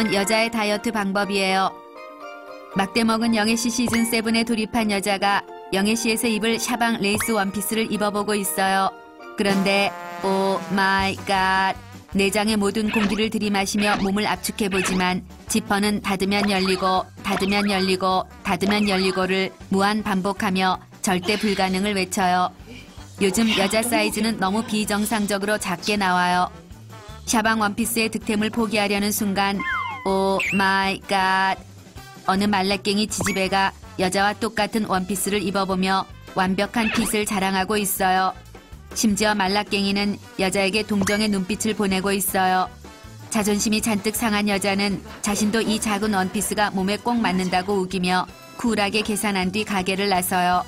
다음은 여자의 다이어트 방법이에요. 막대 먹은 영애씨 시즌 7에 돌입한 여자가 영애씨에서 입을 샤방 레이스 원피스를 입어보고 있어요. 그런데 오 마이 갓 내장의 모든 공기를 들이마시며 몸을 압축해보지만 지퍼는 닫으면 열리고 닫으면 열리고 닫으면 열리고를 무한 반복하며 절대 불가능을 외쳐요. 요즘 여자 사이즈는 너무 비정상적으로 작게 나와요. 샤방 원피스의 득템을 포기하려는 순간 오 마이 갓 어느 말라깽이 지지배가 여자와 똑같은 원피스를 입어보며 완벽한 핏을 자랑하고 있어요. 심지어 말라깽이는 여자에게 동정의 눈빛을 보내고 있어요. 자존심이 잔뜩 상한 여자는 자신도 이 작은 원피스가 몸에 꼭 맞는다고 우기며 쿨하게 계산한 뒤 가게를 나서요.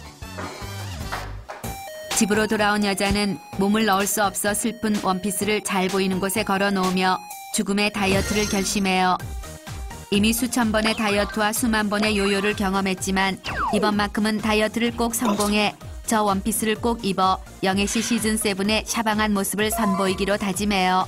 집으로 돌아온 여자는 몸을 넣을 수 없어 슬픈 원피스를 잘 보이는 곳에 걸어 놓으며 죽음의 다이어트를 결심해요. 이미 수천 번의 다이어트와 수만 번의 요요를 경험했지만 이번만큼은 다이어트를 꼭 성공해 저 원피스를 꼭 입어 영애씨 시즌 7의 샤방한 모습을 선보이기로 다짐해요.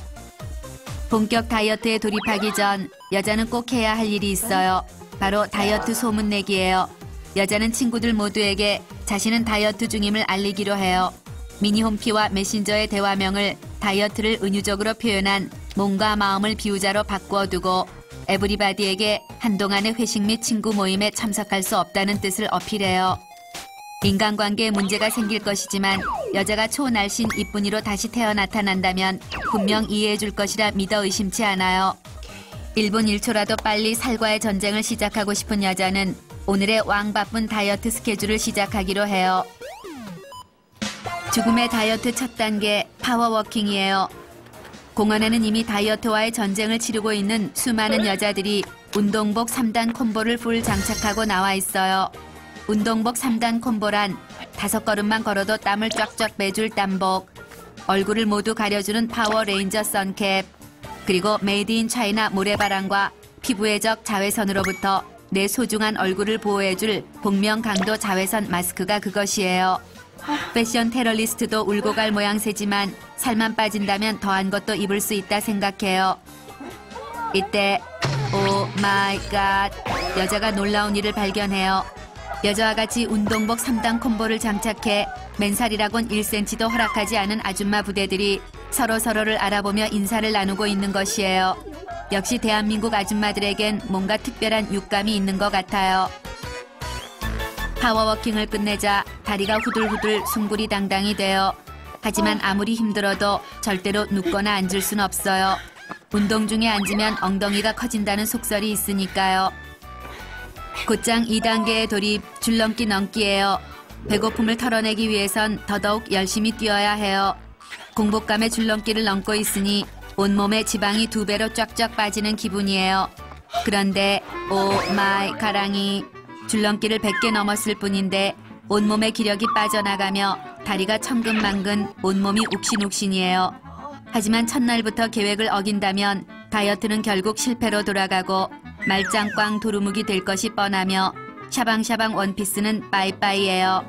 본격 다이어트에 돌입하기 전 여자는 꼭 해야 할 일이 있어요. 바로 다이어트 소문내기예요. 여자는 친구들 모두에게 자신은 다이어트 중임을 알리기로 해요. 미니홈피와 메신저의 대화명을 다이어트를 은유적으로 표현한 몸과 마음을 비우자로 바꾸어 두고 에브리바디에게 한동안의 회식 및 친구 모임에 참석할 수 없다는 뜻을 어필해요. 인간관계에 문제가 생길 것이지만 여자가 초날씬 이쁜이로 다시 태어 나타난다면 분명 이해해 줄 것이라 믿어 의심치 않아요. 1분 1초라도 빨리 살과의 전쟁을 시작하고 싶은 여자는 오늘의 왕바쁜 다이어트 스케줄을 시작하기로 해요. 죽음의 다이어트 첫 단계 파워워킹이에요. 공원에는 이미 다이어트와의 전쟁을 치르고 있는 수많은 여자들이 운동복 3단 콤보를 풀 장착하고 나와 있어요. 운동복 3단 콤보란 다섯 걸음만 걸어도 땀을 쫙쫙 빼줄 땀복, 얼굴을 모두 가려주는 파워레인저 선캡, 그리고 메이드 인 차이나 모래바람과 피부의 적 자외선으로부터 내 소중한 얼굴을 보호해줄 복면 강도 자외선 마스크가 그것이에요. 패션 테러리스트도 울고 갈 모양새지만 살만 빠진다면 더한 것도 입을 수 있다 생각해요. 이때 오 마이 갓 여자가 놀라운 일을 발견해요. 여자와 같이 운동복 3단 콤보를 장착해 맨살이라곤 1cm도 허락하지 않은 아줌마 부대들이 서로 서로를 알아보며 인사를 나누고 있는 것이에요. 역시 대한민국 아줌마들에겐 뭔가 특별한 육감이 있는 것 같아요. 파워워킹을 끝내자 다리가 후들후들 숭구리 당당이 되어 하지만 아무리 힘들어도 절대로 눕거나 앉을 순 없어요. 운동 중에 앉으면 엉덩이가 커진다는 속설이 있으니까요. 곧장 2단계의 돌입 줄넘기 넘기예요. 배고픔을 털어내기 위해선 더더욱 열심히 뛰어야 해요. 공복감에 줄넘기를 넘고 있으니 온몸에 지방이 두 배로 쫙쫙 빠지는 기분이에요. 그런데 오 마이 가랑이 줄넘기를 100개 넘었을 뿐인데 온몸의 기력이 빠져나가며 다리가 천근만근 온몸이 욱신욱신이에요. 하지만 첫날부터 계획을 어긴다면 다이어트는 결국 실패로 돌아가고 말짱꽝 도루묵이 될 것이 뻔하며 샤방샤방 원피스는 빠이빠이예요.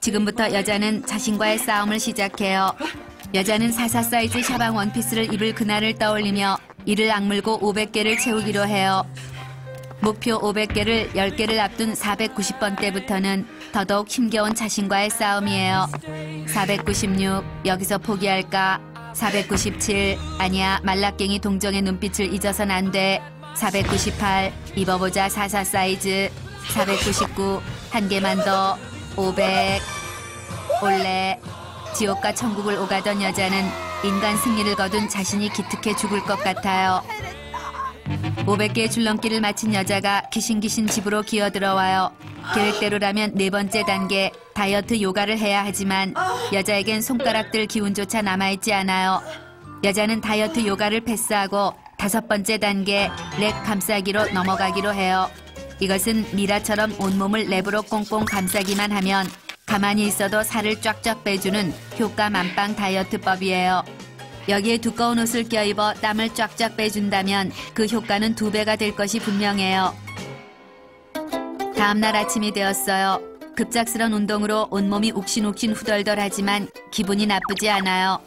지금부터 여자는 자신과의 싸움을 시작해요. 여자는 44 사이즈 샤방 원피스를 입을 그날을 떠올리며 이를 악물고 500개를 채우기로 해요. 목표 500개를 10개를 앞둔 490번 때부터는 더더욱 힘겨운 자신과의 싸움이에요. 496 여기서 포기할까? 497 아니야 말라깽이 동정의 눈빛을 잊어선 안 돼. 498 입어보자 44 사이즈 499 한 개만 더 500 올래 지옥과 천국을 오가던 여자는 인간 승리를 거둔 자신이 기특해 죽을 것 같아요. 500개의 줄넘기를 마친 여자가 기신기신 집으로 기어들어와요. 계획대로라면 네 번째 단계 다이어트 요가를 해야 하지만 여자에겐 손가락들 기운조차 남아있지 않아요. 여자는 다이어트 요가를 패스하고 다섯 번째 단계 렉 감싸기로 넘어가기로 해요. 이것은 미라처럼 온몸을 랩으로 꽁꽁 감싸기만 하면 가만히 있어도 살을 쫙쫙 빼주는 효과 만빵 다이어트법이에요. 여기에 두꺼운 옷을 껴입어 땀을 쫙쫙 빼준다면 그 효과는 두 배가 될 것이 분명해요. 다음날 아침이 되었어요. 급작스런 운동으로 온몸이 욱신욱신 후덜덜하지만 기분이 나쁘지 않아요.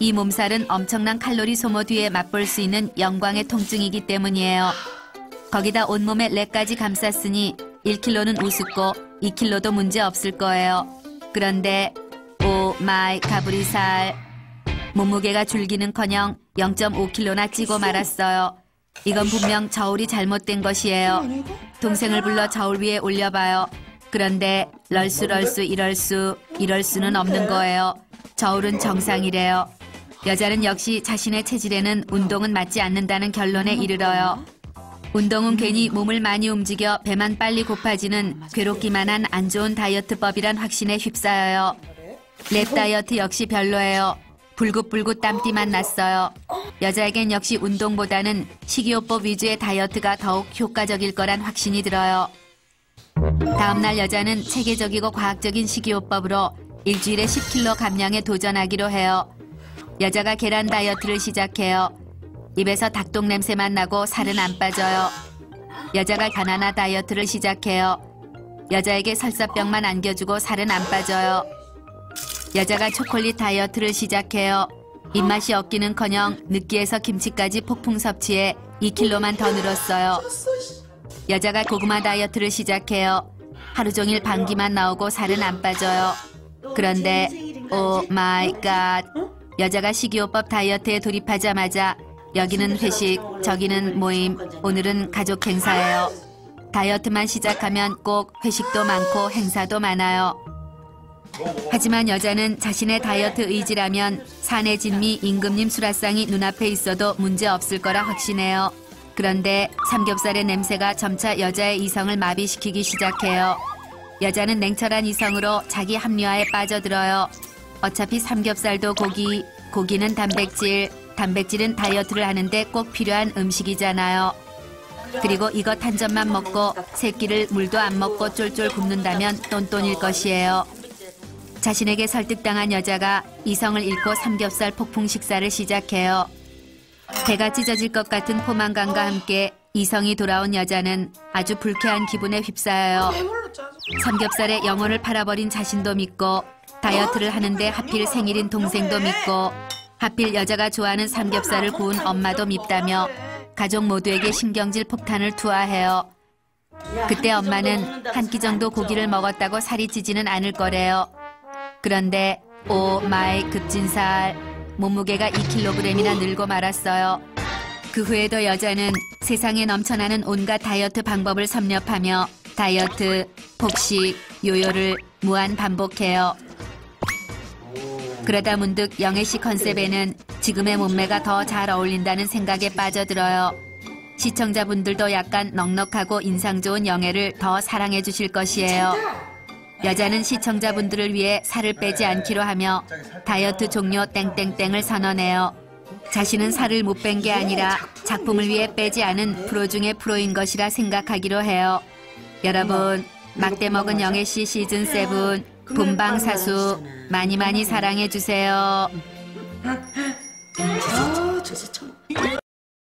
이 몸살은 엄청난 칼로리 소모 뒤에 맛볼 수 있는 영광의 통증이기 때문이에요. 거기다 온몸에 렉까지 감쌌으니 1kg는 우습고 2kg도 문제 없을 거예요. 그런데 오 마이 가브리살 몸무게가 줄기는커녕 0.5kg나 찌고 말았어요. 이건 분명 저울이 잘못된 것이에요. 동생을 불러 저울 위에 올려봐요. 그런데 럴수 럴수 이럴 수 이럴 수는 없는 거예요. 저울은 정상이래요. 여자는 역시 자신의 체질에는 운동은 맞지 않는다는 결론에 이르러요. 운동은 괜히 몸을 많이 움직여 배만 빨리 고파지는 괴롭기만 한 안 좋은 다이어트법이란 확신에 휩싸여요. 랩 다이어트 역시 별로예요. 불긋불긋 땀띠만 났어요. 여자에겐 역시 운동보다는 식이요법 위주의 다이어트가 더욱 효과적일 거란 확신이 들어요. 다음날 여자는 체계적이고 과학적인 식이요법으로 일주일에 10kg 감량에 도전하기로 해요. 여자가 계란 다이어트를 시작해요. 입에서 닭똥 냄새만 나고 살은 안 빠져요. 여자가 바나나 다이어트를 시작해요. 여자에게 설사병만 안겨주고 살은 안 빠져요. 여자가 초콜릿 다이어트를 시작해요. 입맛이 없기는커녕 느끼해서 김치까지 폭풍 섭취해 2kg만 더 늘었어요. 여자가 고구마 다이어트를 시작해요. 하루 종일 방귀만 나오고 살은 안 빠져요. 그런데 오 마이 갓 여자가 식이요법 다이어트에 돌입하자마자 여기는 회식, 저기는 모임, 오늘은 가족 행사예요. 다이어트만 시작하면 꼭 회식도 많고 행사도 많아요. 하지만 여자는 자신의 다이어트 의지라면 사내 진미 임금님 수라상이 눈앞에 있어도 문제 없을 거라 확신해요. 그런데 삼겹살의 냄새가 점차 여자의 이성을 마비시키기 시작해요. 여자는 냉철한 이성으로 자기 합리화에 빠져들어요. 어차피 삼겹살도 고기, 고기는 단백질, 단백질은 다이어트를 하는데 꼭 필요한 음식이잖아요. 그리고 이것 한 점만 먹고 새끼를 물도 안 먹고 쫄쫄 굶는다면 똔똔일 것이에요. 자신에게 설득당한 여자가 이성을 잃고 삼겹살 폭풍 식사를 시작해요. 배가 찢어질 것 같은 포만감과 함께 이성이 돌아온 여자는 아주 불쾌한 기분에 휩싸여요. 삼겹살에 영혼을 팔아버린 자신도 믿고 다이어트를 하는데 하필 생일인 동생도 믿고 하필 여자가 좋아하는 삼겹살을 구운 엄마도 밉다며 가족 모두에게 신경질 폭탄을 투하해요. 그때 엄마는 한 끼 정도 고기를 먹었다고 살이 찌지는 않을 거래요. 그런데 오 마이 급진살 몸무게가 2kg이나 늘고 말았어요. 그 후에도 여자는 세상에 넘쳐나는 온갖 다이어트 방법을 섭렵하며 다이어트, 폭식, 요요를 무한 반복해요. 그러다 문득 영애 씨 컨셉에는 지금의 몸매가 더 잘 어울린다는 생각에 빠져들어요. 시청자분들도 약간 넉넉하고 인상 좋은 영애를 더 사랑해 주실 것이에요. 여자는 시청자분들을 위해 살을 빼지 않기로 하며 다이어트 종료 땡땡땡을 선언해요. 자신은 살을 못 뺀 게 아니라 작품을 위해 빼지 않은 프로 중의 프로인 것이라 생각하기로 해요. 여러분, 막대 먹은 영애 씨 시즌 7 본방사수 많이 많이 사랑해 주세요. 아.